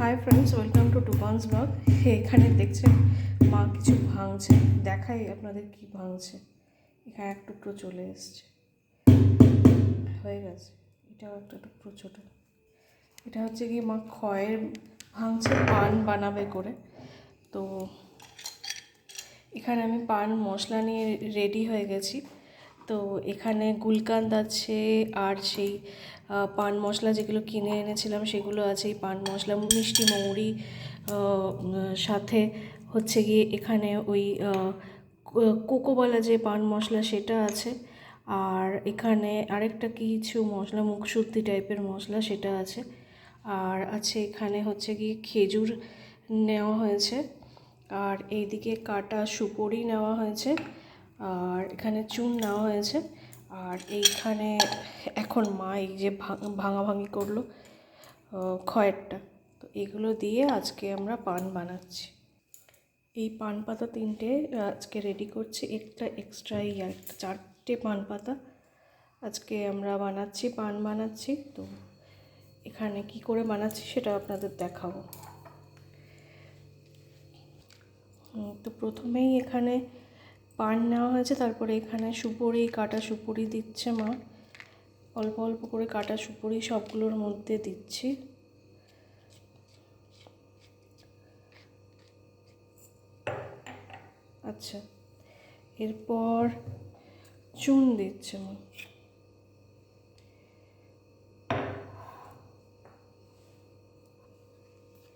High friends welcome to টুকনস blog এখানে দেখছেন, মা কিছু ভাঙছে। দেখাই আপনাদের কি ভাঙছে। এখানে এক টুকরো চলে এসছে। হয়ে গেছে। এটাও একটা টুকরো ছোটো। এটা হচ্ছে কি মা খয়ের ভাঙছে, পান বানাবে করে। তো এখানে আমি পান, মশলা নিয়ে রেডি হয়ে গেছি। তো এখানে গুলকান্দ আছে, আর সেই পান মশলা যেগুলো কিনে এনেছিলাম সেগুলো আছে, এই পান মশলা, মিষ্টি মৌরি সাথে হচ্ছে গিয়ে এখানে ওই কোকোবালা যে পান মশলা সেটা আছে, আর এখানে আরেকটা কিছু মশলা, মুখশুদ্ধি টাইপের মশলা সেটা আছে, আর আছে এখানে হচ্ছে গিয়ে খেজুর নেওয়া হয়েছে, আর এইদিকে কাটা সুপরি নেওয়া হয়েছে আর এখানে চুন নেওয়া হয়েছে। আর এইখানে এখন মা এই যে ভাঙ- ভাঙাভাঙি করল খয়েরটা। তো এগুলো দিয়ে আজকে আমরা পান বানাচ্ছি। এই পান পাতা তিনটে আজকে রেডি করছি। একটা এক্সট্রা এই একটা চারটে পান পাতা আজকে আমরা বানাচ্ছি, পান বানাচ্ছি। তো এখানে কি করে বানাচ্ছি সেটা আপনাদের দেখাবো। তো প্রথমেই এখানে পান নেওয়া হয়েছে, তারপরে এখানে সুপুরি, কাটা সুপুরি দিচ্ছে মা। অল্প অল্প করে কাটা সুপুরি সবগুলোর মধ্যে দিচ্ছি। আচ্ছা এরপর চুন দিচ্ছে মা।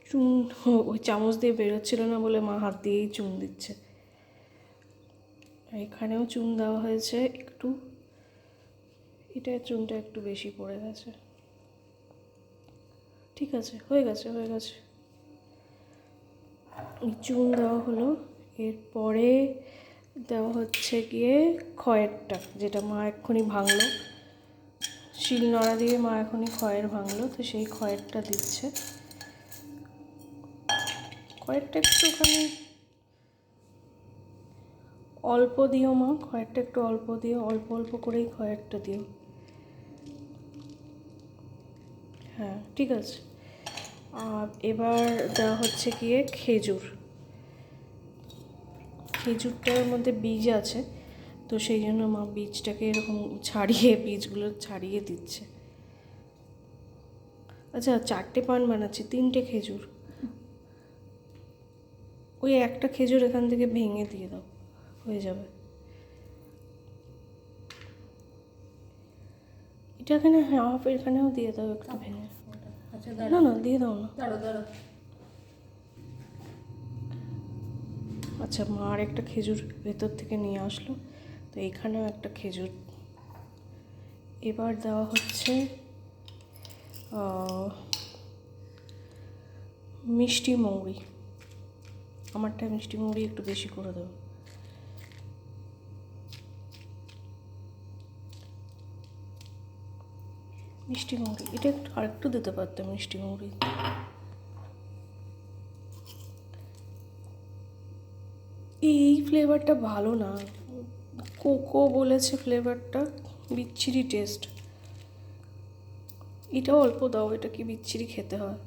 চুন, ওই চামচ দিয়ে বেরোচ্ছিল না বলে মা হাত দিয়েই চুন দিচ্ছে। আর এখানেও চুন দেওয়া হয়েছে একটু। এটা চুনটা একটু বেশি পড়ে গেছে। ঠিক আছে, হয়ে গেছে হয়ে গেছে। চুন দেওয়া হলো। এরপরে দেওয়া হচ্ছে গিয়ে খয়েরটা, যেটা মা এক্ষুনি ভাঙলো। শিল নোড়া দিয়ে মা এখনই খয়ের ভাঙলো, তো সেই খয়েরটা দিচ্ছে। কয়েকটা একটুখানি অল্প দিও মা, খয়েরটা একটু অল্প দিও, অল্প অল্প করেই খয়েরটা দিও। হ্যাঁ ঠিক আছে। আর এবার দেওয়া হচ্ছে গিয়ে খেজুর। খেজুরটার মধ্যে বীজ আছে, তো সেই জন্য মা বীজটাকে এরকম ছাড়িয়ে, বীজগুলো ছাড়িয়ে দিচ্ছে। আচ্ছা চারটে পান বানাচ্ছি, তিনটে খেজুর। ওই একটা খেজুর এখান থেকে ভেঙে দিয়ে দাও। হয়ে যাবে। এটা এখানে হাফ এখানেও দিয়ে দাও একটু ভেঙে। আচ্ছা না না দিয়ে দাও না। আচ্ছা মা আর একটা খেজুর ভেতর থেকে নিয়ে আসলো। তো এখানেও একটা খেজুর। এবার দেওয়া হচ্ছে মিষ্টি মৌরি আমারটা মিষ্টি মৌরি একটু বেশি করে দেবো মিষ্টি মৌরি এটা একটু আরেকটু দিতে পারতাম মিষ্টি মৌরি এই ফ্লেভারটা ভালো না। কোকো বলেছে ফ্লেভারটা বিচ্ছিরি টেস্ট এটাও অল্প দাও, এটা কি বিচ্ছিরি খেতে হয়?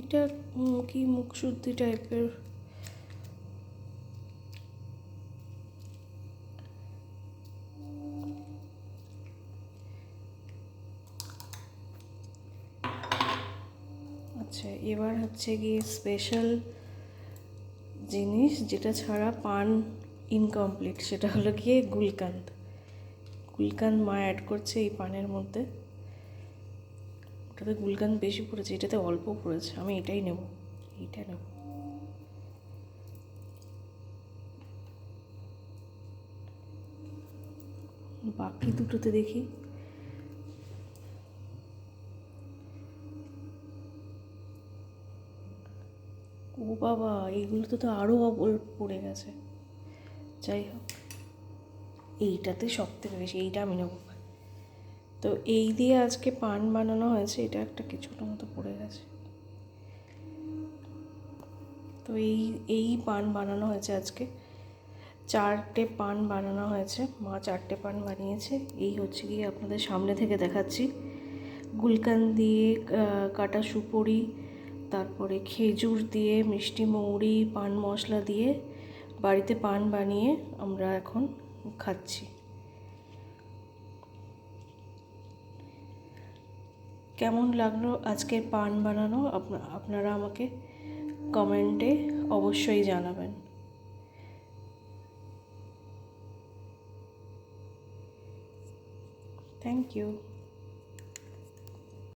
এটা কি মুখশুদ্ধি টাইপের আচ্ছা এবার হচ্ছে গিয়ে স্পেশাল জিনিস যেটা ছাড়া পান ইনকমপ্লিট সেটা হলো গিয়ে গুলকান্দ। গুলকান্দ মা অ্যাড করছে এই পানের মধ্যে। ওটাতে গুলকান্দ বেশি পড়েছে, এটাতে অল্প পড়েছে। আমি এটাই নেব, এইটা নেব। বাকি দুটোতে দেখি। ও বাবা এইগুলোতে তো আরও অবল পড়ে গেছে। যাই হোক, এইটাতে সব থেকে বেশি, এইটা আমি নেব। তো এই দিয়ে আজকে পান বানানো হয়েছে, এটা একটা কিছুটা মতো পড়ে গেছে। তো এই এই পান বানানো হয়েছে আজকে। চারটে পান বানানো হয়েছে, মা চারটে পান বানিয়েছে। এই হচ্ছে কি আপনাদের সামনে থেকে দেখাচ্ছি। গুলকান দিয়ে কাটা সুপড়ি তারপরে খেজুর দিয়ে, মিষ্টি মৌরি, পান মশলা দিয়ে বাড়িতে পান বানিয়ে আমরা এখন খাচ্ছি। কেমন লাগল আজকের পান বানানো? আপনা- আপনারা আমাকে কমেন্টে অবশ্যই জানাবেন। Thank you.